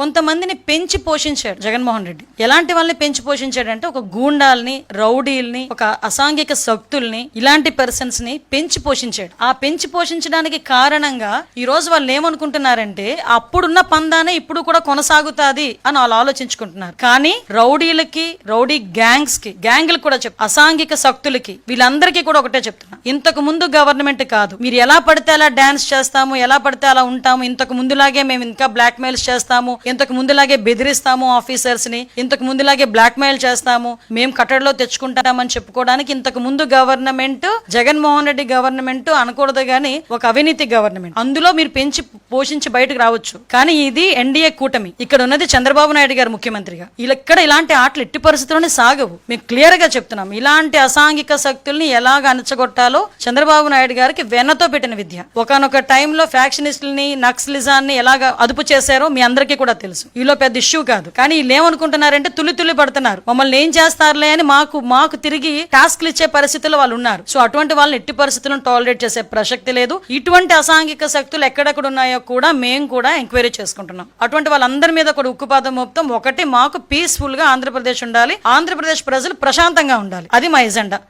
కొంతమందిని పెంచి పోషించాడు జగన్మోహన్ రెడ్డి. ఎలాంటి వాళ్ళని పెంచి పోషించాడు అంటే ఒక గూండాల్ని రౌడీల్ని ఒక అసాంఘిక శక్తుల్ని ఇలాంటి పర్సన్స్ని పెంచి పోషించాడు. ఆ పెంచి పోషించడానికి కారణంగా ఈ రోజు వాళ్ళు ఏమనుకుంటున్నారంటే అప్పుడున్న పందానే ఇప్పుడు కూడా కొనసాగుతాది అని వాళ్ళు ఆలోచించుకుంటున్నారు. కానీ రౌడీలకి రౌడీ గ్యాంగ్స్కి గ్యాంగ్లు కూడా చెప్ అసాంఘిక శక్తులకి వీళ్ళందరికీ కూడా ఒకటే చెప్తున్నా. ఇంతకు ముందు గవర్నమెంట్ కాదు. మీరు ఎలా పడితే అలా డాన్స్ చేస్తాము ఎలా పడితే అలా ఉంటాము ఇంతకు ముందులాగే మేము ఇంకా బ్లాక్ మెయిల్స్ చేస్తాము ఇంతకు ముందులాగే బెదిరిస్తాము ఆఫీసర్స్ని ఇంతకు ముందులాగే బ్లాక్ మెయిల్ చేస్తాము మేము కట్టడిలో తెచ్చుకుంటామని చెప్పుకోవడానికి ఇంతకు ముందు గవర్నమెంట్ జగన్మోహన్ రెడ్డి గవర్నమెంట్ అనకూడదు కానీ ఒక అవినీతి గవర్నమెంట్. అందులో మీరు పెంచి పోషించి బయటకు రావచ్చు. కానీ ఇది ఎన్డీఏ కూటమి. ఇక్కడ ఉన్నది చంద్రబాబు నాయుడు గారు ముఖ్యమంత్రిగా. ఇక్కడ ఇలాంటి ఆటలు ఎట్టి పరిస్థితుల్లోనే సాగవు. మేము క్లియర్గా చెప్తున్నాం. ఇలాంటి అసాంఘిక శక్తుల్ని ఎలాగ అణచగొట్టాలో చంద్రబాబు నాయుడు గారికి వెన్నతో పెట్టిన విద్య. ఒకనొక టైంలో ఫ్యాక్షనిస్టుల్ని నక్సలిజాన్ని ఎలాగ అదుపు చేశారో మీ అందరికీ కూడా తెలుసు. ఈలో పెద్ద ఇష్యూ కాదు. కానీ వీళ్ళు ఏమనుకుంటున్నారంటే తులి తులి పడుతున్నారు. మమ్మల్ని ఏం చేస్తారులే అని మాకు మాకు తిరిగి టాస్క్లు ఇచ్చే పరిస్థితుల్లో వాళ్ళు ఉన్నారు. సో అటువంటి వాళ్ళని ఎట్టి పరిస్థితులను టాలరేట్ చేసే ప్రసక్తి లేదు. ఇటువంటి అసాంఘిక శక్తులు ఎక్కడెక్కడ ఉన్నాయో కూడా మేము కూడా ఎంక్వైరీ చేసుకుంటున్నాం. అటువంటి వాళ్ళందరి మీద కూడా ఉక్కుపాదం మొత్తం ఒకటి మాకు పీస్ఫుల్గా ఆంధ్రప్రదేశ్ ఉండాలి. ఆంధ్రప్రదేశ్ ప్రజలు ప్రశాంతంగా ఉండాలి. అది మా ఎజెండా.